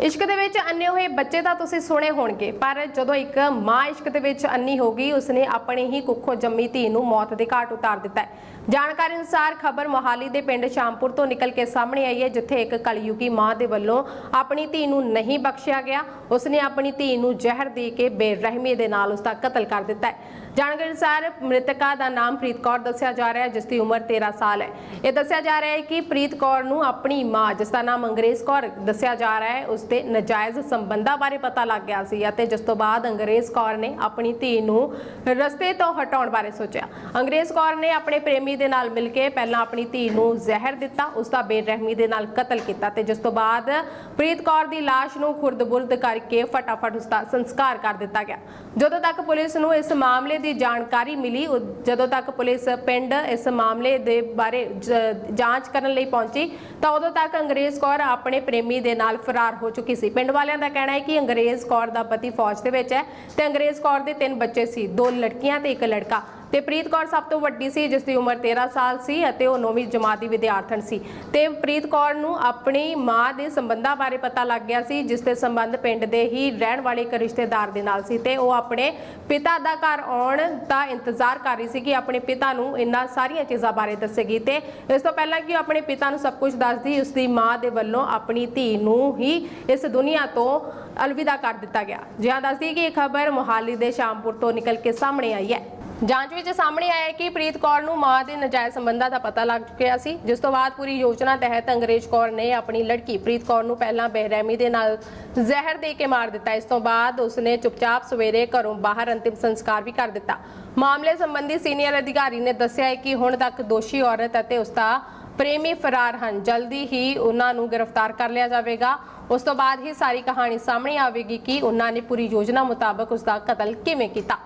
ਇਸ਼ਕ ਦੇ ਵਿੱਚ ਅੰਨੇ ਹੋਏ ਬੱਚੇ ਤਾਂ ਤੁਸੀਂ ਸੁਣੇ ਹੋਣਗੇ, ਪਰ ਜਦੋਂ ਇੱਕ ਮਾਂ ਇਸ਼ਕ ਦੇ ਵਿੱਚ ਅੰਨੀ ਹੋ ਗਈ, ਉਸਨੇ ਆਪਣੇ ਹੀ ਕੁੱਖੋਂ ਜੰਮੀ ਧੀ ਨੂੰ ਮੌਤ ਦੇ ਘਾਟ ਉਤਾਰ ਦਿੱਤਾ ਹੈ। ਜਾਣਕਾਰੀ ਅਨੁਸਾਰ ਖਬਰ ਮੋਹਾਲੀ ਦੇ ਪਿੰਡ ਸ਼ਾਮਪੁਰ ਤੋਂ ਨਿਕਲ ਕੇ ਸਾਹਮਣੇ ਆਈ ਹੈ, ਜਿੱਥੇ ਇੱਕ ਕਲਯੁਗੀ ਮਾਂ ਦੇ ਵੱਲੋਂ ਆਪਣੀ ਧੀ ਨੂੰ ਨਹੀਂ ਬਖਸ਼ਿਆ ਗਿਆ। ਉਸਨੇ ਆਪਣੀ ਧੀ ਨੂੰ ਜ਼ਹਿਰ ਦੇ ਕੇ ਬੇਰਹਿਮੀ ਦੇ ਨਾਲ ਉਸ ਦਾ ਕਤਲ ਕਰ ਦਿੱਤਾ ਹੈ। ਜਾਣਕਾਰੀ ਅਨੁਸਾਰ ਮ੍ਰਿਤਕਾ ਦਾ ਨਾਮ ਪ੍ਰੀਤ ਕੌਰ ਦੱਸਿਆ ਜਾ ਰਿਹਾ ਹੈ, ਜਿਸ ਦੀ ਉਮਰ 13 ਸਾਲ ਹੈ। ਇਹ ਦੱਸਿਆ ਜਾ ਰਿਹਾ ਹੈ ਕਿ ਪ੍ਰੀਤ ਕੌਰ ਨੂੰ ਆਪਣੀ ਮਾਂ ਜਿਸ ਦਾ ਨਾਮ ਅੰਗਰੇਜ਼ ਕੌਰ ਦੱਸਿਆ ਜਾ ਰਿਹਾ ਹੈ, ਉਸ ਦੇ ਨਜਾਇਜ਼ ਸੰਬੰਧਾਂ ਬਾਰੇ ਪਤਾ ਲੱਗ ਗਿਆ ਸੀ ਅਤੇ ਜਿਸ ਤੋਂ ਬਾਅਦ ਅੰਗਰੇਜ਼ ਕੌਰ ਨੇ ਆਪਣੀ ਧੀ ਨੂੰ ਰਸਤੇ ਤੋਂ ਹਟਾਉਣ ਬਾਰੇ ਸੋਚਿਆ। ਅੰਗਰੇਜ਼ ਕੌਰ ਨੇ ਆਪਣੇ ਪ੍ਰੇਮੀ ਦੇ ਨਾਲ ਮਿਲ ਕੇ ਪਹਿਲਾਂ ਆਪਣੀ ਧੀ ਨੂੰ ਜ਼ਹਿਰ ਦਿੱਤਾ, ਉਸ ਦਾ ਬੇਰਹਿਮੀ ਦੇ ਨਾਲ ਕਤਲ ਕੀਤਾ ਤੇ ਜਿਸ ਤੋਂ ਬਾਅਦ ਪ੍ਰੀਤ ਕੌਰ ਦੀ ਲਾਸ਼ ਨੂੰ ਖੁਰਦ-ਬੁਰਦ ਕਰਕੇ ਫਟਾਫਟ ਉਸ ਦਾ ਸੰਸਕਾਰ ਕਰ ਦਿੱਤਾ ਗਿਆ। ਜਦੋਂ ਤੱਕ ਪੁਲਿਸ ਨੂੰ ਇਸ ਮਾਮਲੇ ਦੀ ਜਾਣਕਾਰੀ ਮਿਲੀ ਜਦੋਂ ਤੱਕ ਪੁਲਿਸ ਪਿੰਡ ਇਸ ਮਾਮਲੇ ਦੇ ਬਾਰੇ ਜਾਂਚ ਕਰਨ ਲਈ ਪਹੁੰਚੀ, ਤਾਂ ਉਦੋਂ ਤੱਕ ਅੰਗਰੇਜ਼ ਕੌਰ ਆਪਣੇ ਪ੍ਰੇਮੀ ਦੇ ਨਾਲ ਫਰਾਰ ਹੋ ਚੁੱਕੀ ਸੀ। ਪਿੰਡ ਵਾਲਿਆਂ ਦਾ ਕਹਿਣਾ ਹੈ ਕਿ ਅੰਗਰੇਜ਼ ਕੌਰ ਦਾ ਪਤੀ ਫੌਜ ਦੇ ਵਿੱਚ ਹੈ ਤੇ ਅੰਗਰੇਜ਼ ਕੌਰ ਦੇ ਤਿੰਨ ਬੱਚੇ ਸੀ। ਦੋ ਲੜਕੀਆਂ ਤੇ ਇੱਕ ਲੜਕਾ। ਤੇ ਪ੍ਰੀਤ ਕੌਰ ਸਭ ਤੋਂ ਵੱਡੀ ਸੀ, ਜਿਸ ਦੀ ਉਮਰ 13 ਸਾਲ ਸੀ ਅਤੇ ਉਹ 9ਵੀਂ ਜਮਾਤ ਦੀ ਵਿਦਿਆਰਥਣ ਸੀ। ਤੇ ਪ੍ਰੀਤ ਕੌਰ ਨੂੰ ਆਪਣੀ ਮਾਂ ਦੇ ਸੰਬੰਧਾਂ ਬਾਰੇ ਪਤਾ ਲੱਗ ਗਿਆ ਸੀ, ਜਿਸ ਦੇ ਸੰਬੰਧ ਪਿੰਡ ਦੇ ਹੀ ਰਹਿਣ ਵਾਲੇ ਇੱਕ ਰਿਸ਼ਤੇਦਾਰ ਦੇ ਨਾਲ ਸੀ ਤੇ ਉਹ ਆਪਣੇ ਪਿਤਾ ਦਾ ਘਰ ਆਉਣ ਦਾ ਇੰਤਜ਼ਾਰ ਕਰ ਰਹੀ ਸੀ ਕਿ ਆਪਣੇ ਪਿਤਾ ਨੂੰ ਇਹਨਾਂ ਸਾਰੀਆਂ ਚੀਜ਼ਾਂ ਬਾਰੇ ਦੱਸੇਗੀ ਤੇ ਇਸ ਤੋਂ ਪਹਿਲਾਂ ਕਿ ਉਹ ਆਪਣੇ ਪਿਤਾ ਨੂੰ ਸਭ ਕੁਝ ਦੱਸਦੀ, ਉਸ ਦੀ ਮਾਂ ਦੇ ਵੱਲੋਂ ਆਪਣੀ ਧੀ ਨੂੰ ਹੀ ਇਸ ਦੁਨੀਆ ਤੋਂ ਅਲਵਿਦਾ ਕਰ ਦਿੱਤਾ ਗਿਆ। ਜਿਹਾਂ ਦੱਸਦੀ ਕਿ ਇਹ ਖਬਰ ਮੁਹਾਲੀ ਦੇ ਸ਼ਾਮਪੁਰ ਤੋਂ ਨਿਕਲ ਕੇ ਸਾਹਮਣੇ ਆਈ ਹੈ। ਜਾਂਚ ਵਿੱਚ ਸਾਹਮਣੇ ਆਇਆ ਕਿ ਪ੍ਰੀਤ ਕੌਰ ਨੂੰ ਮਾਂ ਦੇ ਨਜਾਇਜ਼ ਸੰਬੰਧਾਂ ਦਾ ਪਤਾ ਲੱਗ ਚੁੱਕਿਆ ਸੀ, ਜਿਸ ਤੋਂ ਬਾਅਦ ਪੂਰੀ ਯੋਜਨਾ ਤਹਿਤ ਅੰਗਰੇਜ਼ ਕੌਰ ਨੇ ਆਪਣੀ ਲੜਕੀ ਪ੍ਰੀਤ ਕੌਰ ਨੂੰ ਪਹਿਲਾਂ ਬੇਰਹਿਮੀ ਦੇ ਨਾਲ ਜ਼ਹਿਰ ਦੇ ਕੇ ਮਾਰ ਦਿੱਤਾ। ਇਸ ਤੋਂ ਬਾਅਦ ਉਸਨੇ ਚੁੱਪਚਾਪ ਸਵੇਰੇ ਘਰੋਂ ਬਾਹਰ ਅੰਤਿਮ ਸੰਸਕਾਰ ਵੀ ਕਰ ਦਿੱਤਾ। ਮਾਮਲੇ ਸੰਬੰਧੀ ਸੀਨੀਅਰ ਅਧਿਕਾਰੀ ਨੇ ਦੱਸਿਆ ਹੈ ਕਿ ਹੁਣ ਤੱਕ ਦੋਸ਼ੀ ਔਰਤ ਅਤੇ ਉਸ ਦਾ ਪ੍ਰੇਮੀ ਫਰਾਰ ਹਨ। ਜਲਦੀ ਹੀ ਉਹਨਾਂ ਨੂੰ ਗ੍ਰਿਫਤਾਰ ਕਰ ਲਿਆ ਜਾਵੇਗਾ। ਉਸ ਤੋਂ ਬਾਅਦ ਹੀ ਸਾਰੀ ਕਹਾਣੀ ਸਾਹਮਣੇ ਆਵੇਗੀ ਕਿ ਉਹਨਾਂ ਨੇ ਪੂਰੀ ਯੋਜਨਾ ਮੁਤਾਬਕ ਉਸ ਦਾ ਕਤਲ ਕਿਵੇਂ ਕੀਤਾ।